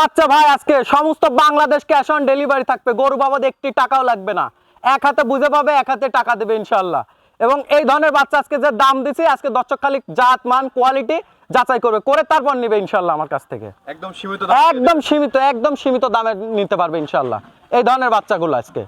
বাচ্চা ভাই আজকে সমস্ত বাংলাদেশ ক্যাশ অন ডেলিভারি থাকবে। গরু বাবদ একটি টাকাও লাগবে না। এক হাতে বুঝে পাবে এক হাতে টাকা দেবে ইনশাল্লাহ এবং এই ধরনের বাচ্চা আজকে যে দাম দিছি আজকে দর্শক খালি জাত মান কোয়ালিটি যাচাই করবে। করে তারপর নিবে ইনশাল্লাহ আমার কাছ থেকে। একদম সীমিত একদম সীমিত একদম সীমিত দামে নিতে পারবে ইনশাল্লাহ এই ধরনের বাচ্চাগুলো আজকে।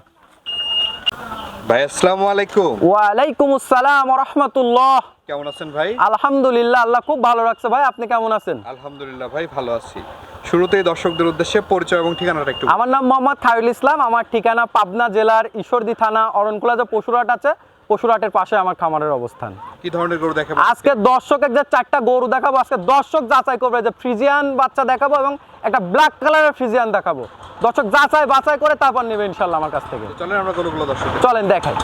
ভাই আসসালামু আলাইকুম। ওয়ালাইকুম আসসালাম রহমতুল্লাহ। কেমন আছেন ভাই? আলহামদুলিল্লাহ আল্লাহ খুব ভালো রাখছে ভাই। আপনি কেমন আছেন? আলহামদুলিল্লাহ ভাই ভালো আছি। শুরুতেই দর্শকদের উদ্দেশ্যে পরিচয় এবং ঠিকানাটা একটু আমার নাম মোহাম্মদ খায়রুল ইসলাম আমার ঠিকানা পাবনা জেলার ঈশ্বরদী থানা অরণকুলা যে পশুরহাট আছে পশুরহাটের পাশে আমার খামারের অবস্থান। কি ধরনের গরু দেখাবো? আজকে দর্শকের যে চারটা গরু দেখাবো আজকে দর্শক যাচাই করবে যে ফ্রিজিয়ান বাচ্চা দেখাবো এবং একটা ব্ল্যাক কালারের ফ্রিজিয়ান দেখাবো। দর্শক যাচাই বাছাই করে তারপর নেবে ইনশাল্লাহ আমার কাছ থেকে। চলেন আমরা গরুগুলো দর্শক চলেন দেখাই।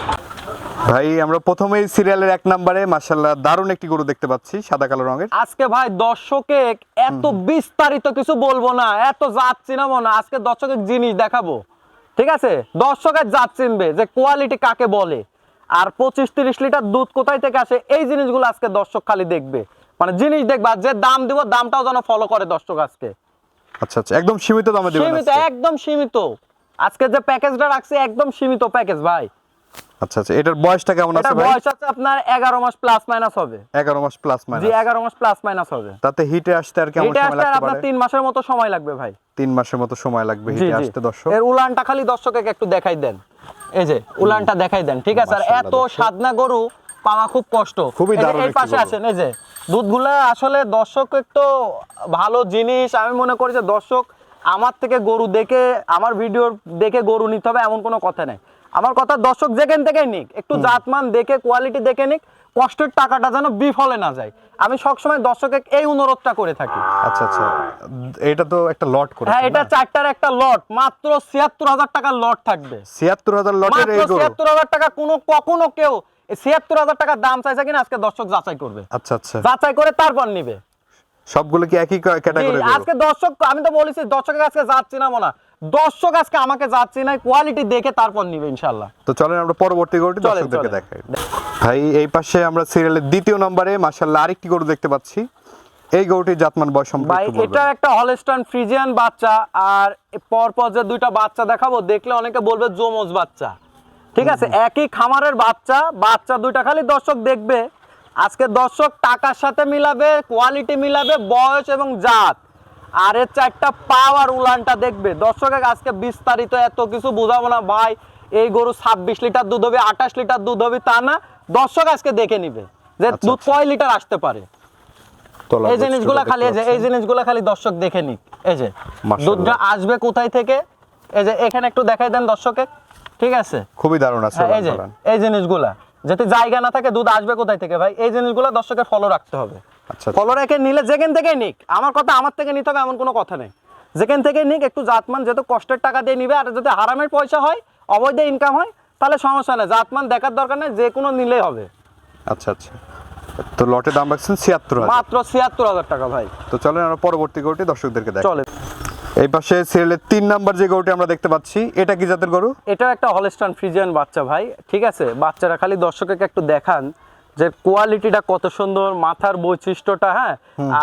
ভাই আমরা প্রথমেই সিরিয়ালের এক নম্বরে মাশাল্লাহ দারুণ একটি গরু দেখতে পাচ্ছি সাদা কালো রঙের। আজকে ভাই দর্শকে এত বিস্তারিত কিছু বলব না এত জাত চিনাবো না আজকে দর্শকের জিনিস দেখাবো। ঠিক আছে? দর্শকের জাত চিনবে যে কোয়ালিটি কাকে বলে। আর পঁচিশ তিরিশ লিটার দুধ কোথায় থেকে আসে এই জিনিসগুলো আজকে দর্শক খালি দেখবে। মানে জিনিস দেখবা যে দাম দিব দামটাও যেন ফলো করে দর্শক আজকে। আচ্ছা আচ্ছা একদম সীমিত দামে দেবেন সীমিত একদম সীমিত। আজকে যে প্যাকেজটা রাখছি একদম সীমিত প্যাকেজ ভাই। আচ্ছা আচ্ছা এটার বয়সটা কেমন আছে ভাই? বয়স আছে আপনার এগারো মাস প্লাস মাইনাস হবে। এগারো মাস প্লাস জি মাইনাস এগারো মাস প্লাস মাইনাস হবে। তাতে হিটে আসতে আর কেমন সময় আপনার পারে? তিন মাসের মতো সময় লাগবে ভাই। তিন মাসের মতো সময় লাগবে হিটে আসতে দর্শক। এর উলানটা খালি দর্শকে একটু দেখাই দেন। এই যে উলানটা দেখাই দেন ঠিক আছে? আর এত। সাদনা গরু পাওয়া খুব কষ্ট। খুবই দারুণ এই পাশে। আসেন এই যে দুধগুলা আসলে দর্শক একটু ভালো জিনিস। আমি মনে করি যে দর্শক আমার থেকে গরু দেখে আমার ভিডিও দেখে গরু নিতে হবে এমন কোনো কথা নেই। আমার কথা দর্শক যেখান থেকে নিক একটু জাতমান দেখে কোয়ালিটি দেখে নিক কষ্টের টাকাটা যেন বিফলে না যায়। আমি সবসময় দর্শকে এই অনুরোধটা করে থাকি। আচ্ছা আচ্ছা। এটা তো একটা লট করে হ্যাঁ এটা চারটার একটা লট মাত্র ছিয়াত্তর হাজার টাকার লট থাকবে। ছিয়াত্তর হাজার লটের এই ছিয়াত্তর হাজার টাকা কোনো কখনো কেউ ছিয়াত্তর হাজার টাকার দাম চাইছে কিনা আজকে দর্শক যাচাই করবে। আচ্ছা আচ্ছা। যাচাই করে তারপর নিবে। সবগুলো কি একই ক্যাটাগরি আজকে দর্শক আমি তো বলেছি দর্শকের আজকে যাচ্ছি না মনে। দর্শক আজকে আমাকে যাচ্ছি না কোয়ালিটি দেখে তারপর নিবে ইনশাল্লাহ তো চলেন আমরা পরবর্তী গরুটি দর্শকদেরকে দেখাই। ভাই এই পাশে আমরা সিরিয়ালের দ্বিতীয় নম্বরে মাশাআল্লাহ আরেকটি গরু দেখতে পাচ্ছি। এই গরুটির জাতমান বয়স ভাই সম্পর্কে এটা একটা হলস্টাইন ফ্রিজিয়ান বাচ্চা আর পর পর যে দুইটা বাচ্চা দেখাবো দেখলে অনেকে বলবে জোমজ বাচ্চা। ঠিক আছে? একই খামারের বাচ্চা বাচ্চা দুইটা খালি দর্শক দেখবে। আজকে দর্শক টাকার সাথে মিলাবে কোয়ালিটি মিলাবে বয়স এবং জাত। আর এর চারটা পাওয়ার উলানটা দেখবে। দর্শকের আজকে বিস্তারিত এত কিছু বোঝাবো না। ভাই এই গরু ছাব্বিশ লিটার দুধ হবে আঠাশ লিটার দুধ হবে তা না। দর্শক আজকে দেখে নিবে যে আচ্ছা, দুধ আচ্ছা। কয় লিটার আসতে পারে। এই জিনিসগুলা খালি এই যে এই জিনিসগুলা খালি দর্শক দেখে নিক। এই যে দুধটা আসবে কোথায় থেকে? এই যে এখানে একটু দেখাই দেন দর্শকে। ঠিক আছে? খুবই দারুণ আছে হ্যাঁ, এই যে। এই জিনিসগুলা। যাতে জায়গা না থাকে দুধ আসবে কোথায় থেকে ভাই? এই জিনিসগুলা দর্শকের ফলো রাখতে হবে। আচ্ছা ফলো রেখে নিলে যেখান থেকে নিক আমার কথা আমার থেকে নিতে হবে এমন কোনো কথা নেই। যেখান থেকে নিক একটু জাতমান যেহেতু কষ্টের টাকা দিয়ে নিবে আর যদি হারামের পয়সা হয় অবৈধ ইনকাম হয় তাহলে সমস্যা নেই। জাতমান দেখার দরকার নেই যে কোনো নিলেই হবে। আচ্ছা আচ্ছা। তো লটের দাম রাখছেন ছিয়াত্তর হাজার। মাত্র ছিয়াত্তর হাজার টাকা ভাই। তো চলেন আমরা পরবর্তী গরুটি দর্শকদেরকে দেখ চলে। এই পাশে সিরিয়ালের তিন নাম্বার যে গরুটি আমরা দেখতে পাচ্ছি এটা কি জাতের গরু? এটা একটা হলস্টান ফ্রিজিয়ান বাচ্চা ভাই ঠিক আছে? বাচ্চারা খালি দর্শককে একটু দেখান। যে কোয়ালিটিটা কত সুন্দর মাথার বৈশিষ্ট্যটা হ্যাঁ?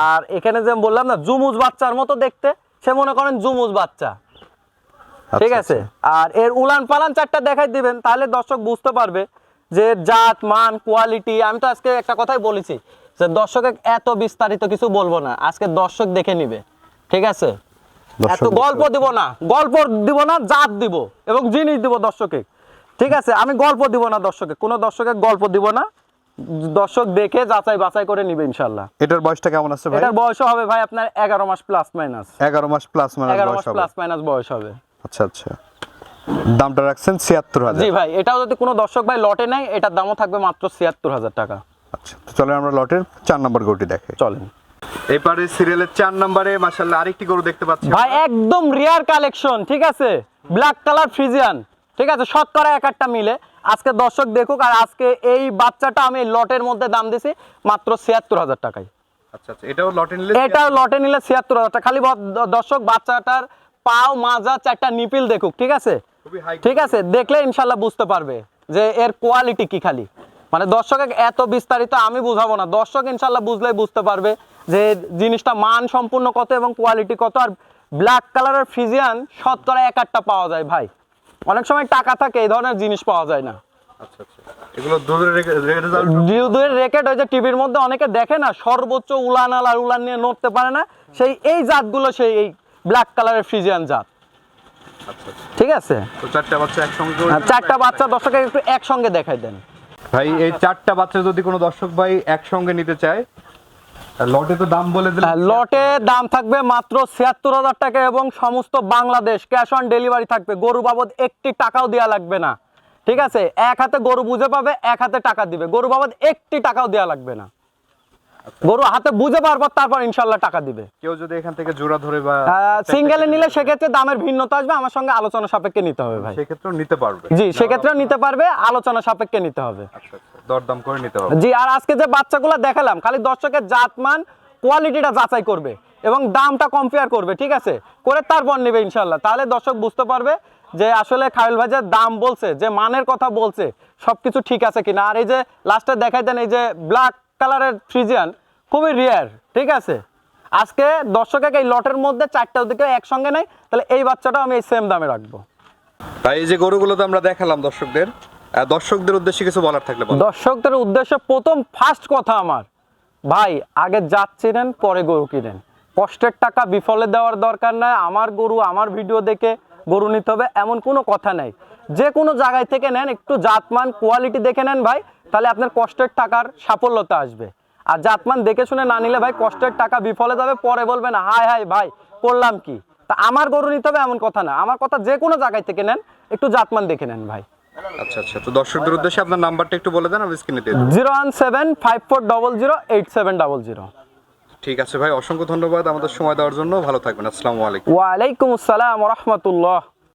আর এখানে যে বললাম না জুমুজ বাচ্চার মতো দেখতে সে মনে করেন জুমুজ বাচ্চা। ঠিক আচ্ছা, আছে আর এর উলান পালান চারটা দেখাই দিবেন তাহলে দর্শক বুঝতে পারবে যে জাত মান কোয়ালিটি আমি তো আজকে একটা কথাই বলেছি যে দর্শকে এত বিস্তারিত কিছু বলব না আজকে দর্শক দেখে নিবে। ঠিক আছে? এত গল্প দিব না গল্প দিব না জাত দিব এবং জিনিস দিব দর্শকে। ঠিক আছে? আমি গল্প দিব না দর্শকে কোনো দর্শকে গল্প দিব না। দর্শক দেখে যাচাই বাছাই করে নিবে ইনশাল্লাহ এটার বয়সটা কেমন আছে ভাই? এটার বয়স হবে ভাই আপনার এগারো মাস প্লাস মাইনাস এগারো মাস প্লাস এগারো বয়স মাস হবে। প্লাস মাইনাস বয়স হবে। আচ্ছা আচ্ছা। দামটা রাখছেন ছিয়াত্তর হাজার। জি ভাই এটাও যদি কোনো দর্শক ভাই লটে নেয় এটার দামও থাকবে মাত্র ছিয়াত্তর হাজার টাকা। আচ্ছা তো চলেন আমরা লটের চার নম্বর গরুটি দেখে চলেন। এবারে সিরিয়ালের চার নম্বরে মাশাল্লাহ আরেকটি গরু দেখতে পাচ্ছি ভাই একদম রিয়ার কালেকশন ঠিক আছে? ব্ল্যাক কালার ফ্রিজিয়ান ঠিক আছে? শতকরা এক একটা মিলে। আজকে দর্শক দেখুক আর আজকে এই বাচ্চাটা আমি লটের মধ্যে দাম দিছি মাত্র ছিয়াত্তর হাজার টাকায়। আচ্ছা আচ্ছা এটাও লটে নিলে এটা লটে নিলে ছিয়াত্তর হাজার টাকা। খালি দর্শক বাচ্চাটার পাও মাজা চারটা নিপিল দেখুক ঠিক আছে? ঠিক আছে দেখলে ইনশাল্লাহ বুঝতে পারবে যে এর কোয়ালিটি কি খালি। মানে দর্শক এত বিস্তারিত আমি বুঝাবো না। দর্শক ইনশাল্লাহ বুঝলে বুঝতে পারবে যে জিনিসটা মান সম্পূর্ণ কত এবং কোয়ালিটি কত। আর ব্ল্যাক কালারের ফিজিয়ান শতকরা এক আটটা পাওয়া যায় ভাই। অনেক সময় টাকা থাকে এই ধরনের জিনিস পাওয়া যায় না। আচ্ছা আচ্ছা। এগুলো দুধের রেকেট ওই যে টিভির মধ্যে অনেকে দেখে না সর্বোচ্চ উলান আর উলান নিয়ে নড়তে পারে না। সেই এই জাতগুলো সেই এই ব্ল্যাক কালারের ফ্রিজিয়ান জাত। আচ্ছা ঠিক আছে? চারটা বাচ্চা একসঙ্গে দিবেন? চারটা বাচ্চা দর্শকের একটু একসঙ্গে দেখাই দেন। ভাই এই চারটা বাচ্চা যদি কোনো দর্শক ভাই একসঙ্গে নিতে চায় লটে তো দাম বলে দিলে হ্যাঁ, লটে দাম থাকবে মাত্র ছিয়াত্তর হাজার টাকা এবং সমস্ত বাংলাদেশ ক্যাশ অন ডেলিভারি থাকবে। গরু বাবদ একটি টাকাও দেওয়া লাগবে না। ঠিক আছে? এক হাতে গরু বুঝে পাবে এক হাতে টাকা দিবে। গরু বাবদ একটি টাকাও দেওয়া লাগবে না। গরু হাতে বুঝে পারব তারপর ইনশাল্লাহ টাকা দিবে। কেউ যদি এখান থেকে জোড়া ধরে বা সিঙ্গেলে নিলে সেক্ষেত্রে দামের ভিন্নতা আসবে। আমার সঙ্গে আলোচনা সাপেক্ষে নিতে হবে ভাই। সেক্ষেত্রেও নিতে পারবে। জি সেক্ষেত্রে নিতে পারবে আলোচনা সাপেক্ষে নিতে হবে। আচ্ছা আচ্ছা। দরদাম করে নিতে হবে। জি আর আজকে যে বাচ্চাগুলো দেখালাম খালি দর্শকের জাতমান কোয়ালিটিটা যাচাই করবে এবং দামটা কম্পেয়ার করবে ঠিক আছে? করে তারপর নেবে ইনশাল্লাহ তাহলে দর্শক বুঝতে পারবে যে আসলে খায়ুল ভাই যে দাম বলছে যে মানের কথা বলছে সবকিছু ঠিক আছে কিনা। আর এই যে লাস্টে দেখাই দেন এই যে ব্ল্যাক কালারের ফ্রিজিয়ান খুবই রিয়ার ঠিক আছে? আজকে দর্শকের এই লটের মধ্যে চারটা দিকে একসঙ্গে নেই তাহলে এই বাচ্চাটাও আমি এই সেম দামে রাখব। তাই এই যে গরুগুলো তো আমরা দেখালাম দর্শকদের দর্শকদের উদ্দেশ্যে কিছু বলার থাকলে দর্শকদের উদ্দেশ্যে প্রথম ফার্স্ট কথা আমার। ভাই, আগে জাত চিনেন, পরে গরু কিনেন। কষ্টের টাকা বিফলে দেওয়ার দরকার নাই। আমার গরু, আমার ভিডিও দেখে গরু নিতে হবে, এমন কোনো কথা নেই। যে কোনো জায়গায় থেকে নেন, একটু জাতমান কোয়ালিটি দেখে নেন ভাই, তাহলে আপনার কষ্টের টাকার সাফল্যতা আসবে। আর জাতমান দেখে শুনে না নিলে ভাই, কষ্টের টাকা বিফলে যাবে, পরে বলবেন, হায় হায়, ভাই, করলাম কি? তা আমার গরু নিতে হবে, এমন কথা না। আমার কথা যে কোনো জায়গায় থেকে নেন, একটু জাতমান দেখে নেন ভাই। আচ্ছা আচ্ছা। তো দর্শকদের উদ্দেশ্যে আপনার নাম্বারটা একটু বলে দেন আমি স্ক্রিনে দিয়ে zero one seven five four double zero eight seven double zero. ঠিক আছে ভাই অসংখ্য ধন্যবাদ আমাদের সময় দেওয়ার জন্য। ভালো থাকবেন আসসালামু আলাইকুম। ওয়ালাইকুম আসসালাম রহমতুল্লাহ।